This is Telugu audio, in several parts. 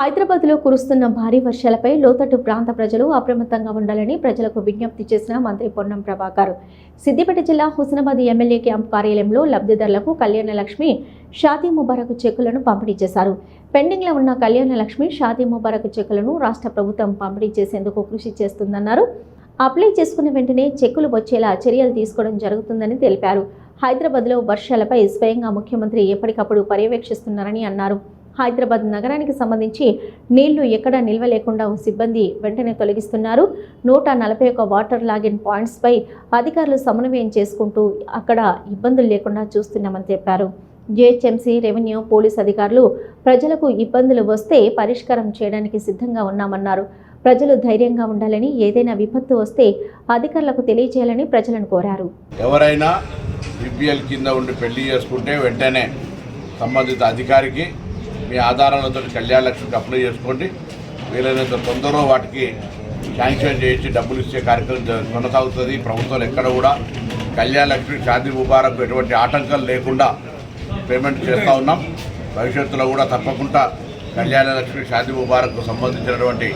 హైదరాబాద్లో కురుస్తున్న భారీ వర్షాలపై లోతట్టు ప్రాంత ప్రజలు అప్రమత్తంగా ఉండాలని ప్రజలకు విజ్ఞప్తి చేసిన మంత్రి పొన్నం ప్రభాకర్. సిద్దిపేట జిల్లా హుస్నాబాద్ ఎమ్మెల్యే క్యాంప్ కార్యాలయంలో లబ్ధిదారులకు కళ్యాణ లక్ష్మి షాదీ ముబారక్ చెక్కులను పంపిణీ చేశారు. పెండింగ్లో ఉన్న కళ్యాణ లక్ష్మి షాదీ ముబారక్ చెక్కులను రాష్ట్ర ప్రభుత్వం పంపిణీ చేసేందుకు కృషి చేస్తుందన్నారు. అప్లై చేసుకున్న వెంటనే చెక్కులు వచ్చేలా చర్యలు తీసుకోవడం జరుగుతుందని తెలిపారు. హైదరాబాద్లో వర్షాలపై స్వయంగా ముఖ్యమంత్రి ఎప్పటికప్పుడు పర్యవేక్షిస్తున్నారని అన్నారు. హైదరాబాద్ నగరానికి సంబంధించి నీళ్ళు ఎక్కడా నిల్వ లేకుండా సిబ్బంది వెంటనే తొలగిస్తున్నారు. నూట నలభై ఒక్క వాటర్ లాగిన్ పాయింట్స్పై అధికారులు సమన్వయం చేసుకుంటూ అక్కడ ఇబ్బందులు లేకుండా చూస్తున్నామని చెప్పారు జిహెచ్ఎంసీ రెవెన్యూ పోలీస్ అధికారులు ప్రజలకు ఇబ్బందులు వస్తే పరిష్కారం చేయడానికి సిద్ధంగా ఉన్నామన్నారు. ప్రజలు ధైర్యంగా ఉండాలని ఏదైనా విపత్తు వస్తే అధికారులకు తెలియజేయాలని ప్రజలను కోరారు. ఎవరైనా కింద ఉండి పెళ్ళి చేసుకుంటే వెంటనే సంబంధిత అధికారికి మీ ఆధారాలతో కళ్యాణ లక్ష్మికి అప్లై చేసుకోండి. వీలైనంత తొందరలో వాటికి శాంక్షన్ చేయించి డబ్బులు ఇచ్చే కార్యక్రమం కొనసాగుతుంది. ప్రభుత్వం ఎక్కడ కూడా కళ్యాణ లక్ష్మి షాదీ ముబారక్ ఎటువంటి ఆటంకాలు లేకుండా పేమెంట్ చేస్తూ ఉన్నాం. భవిష్యత్తులో కూడా తప్పకుండా కళ్యాణ లక్ష్మి షాదీ ముబారక్కు సంబంధించినటువంటి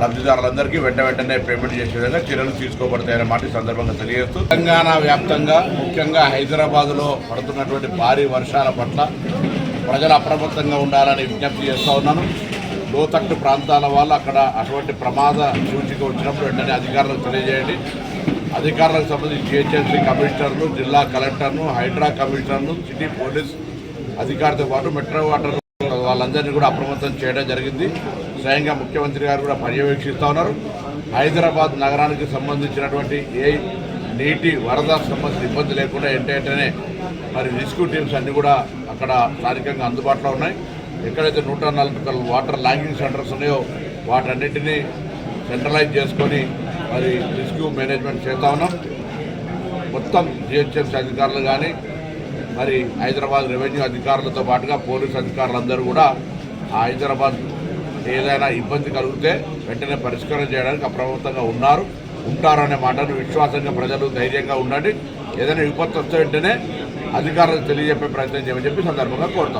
లబ్ధిదారులందరికీ వెంట వెంటనే పేమెంట్ చేసే విధంగా చర్యలు తీసుకోబడతాయనే మాట ఈ సందర్భంగా తెలియజేస్తూ. తెలంగాణ వ్యాప్తంగా ముఖ్యంగా హైదరాబాద్లో పడుతున్నటువంటి భారీ వర్షాల పట్ల ప్రజలు అప్రమత్తంగా ఉండాలని విజ్ఞప్తి చేస్తూ ఉన్నాను. లోతట్టు ప్రాంతాల వాళ్ళు అక్కడ అటువంటి ప్రమాద సూచిక వచ్చినప్పుడు వెంటనే అధికారులకు తెలియజేయండి. అధికారులకు సంబంధించి జిహెచ్ఎంసీ కమిషనర్లు జిల్లా కలెక్టర్ను హైడ్రా కమిషనర్ను సిటీ పోలీస్ అధికారితో పాటు మెట్రో వాటర్ వాళ్ళందరినీ కూడా అప్రమత్తం చేయడం జరిగింది. స్వయంగా ముఖ్యమంత్రి గారు కూడా పర్యవేక్షిస్తూ ఉన్నారు. హైదరాబాద్ నగరానికి సంబంధించినటువంటి ఏ నీటి వరద సంబంధించి ఇబ్బంది లేకుండా ఏంటంటేనే మరి రెస్క్యూ టీమ్స్ అన్నీ కూడా అక్కడ స్థానికంగా అందుబాటులో ఉన్నాయి. ఎక్కడైతే నూట నలభై వాటర్ లాంగింగ్ సెంటర్స్ ఉన్నాయో వాటన్నిటినీ సెంట్రలైజ్ చేసుకొని మరి రెస్క్యూ మేనేజ్మెంట్ చేస్తూ ఉన్నాం. మొత్తం జిహెచ్ఎంసీ అధికారులు కానీ మరి హైదరాబాద్ రెవెన్యూ అధికారులతో పాటుగా పోలీస్ అధికారులందరూ కూడా హైదరాబాద్ ఏదైనా ఇబ్బంది కలిగితే వెంటనే పరిష్కారం చేయడానికి అప్రమత్తంగా ఉన్నారు. ఉంటారు మాటను విశ్వాసంగా ప్రజలు ధైర్యంగా ఉండండి. ఏదైనా విపత్తు వస్తే వెంటనే అధికారులకు తెలియజెప్పే ప్రయత్నం చేయమని చెప్పి సందర్భంగా కోరుతాం